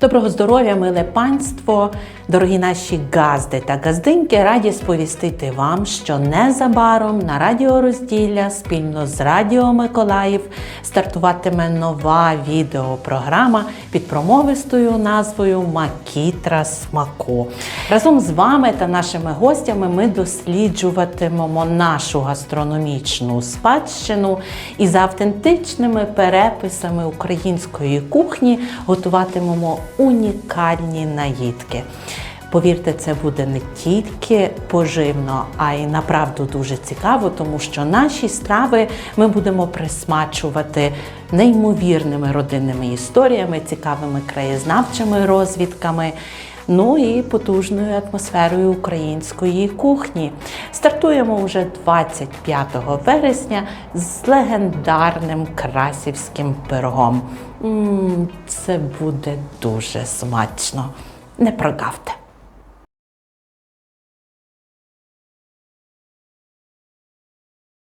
Доброго здоров'я, миле панство, дорогі наші газди та газдиньки, раді сповістити вам, що незабаром на Радіо Розділля спільно з Радіо Миколаїв стартуватиме нова відеопрограма під промовистою назвою Макітра Смаку. Разом з вами та нашими гостями ми досліджуватимемо нашу гастрономічну спадщину і за автентичними переписами української кухні готуватимемо унікальні наїдки. Повірте, це буде не тільки поживно, а й направду дуже цікаво, тому що наші страви ми будемо присмачувати неймовірними родинними історіями, цікавими краєзнавчими розвідками. Ну і потужною атмосферою української кухні. Стартуємо вже 25 вересня з легендарним красівським пирогом. М, Це буде дуже смачно. Не прогавте.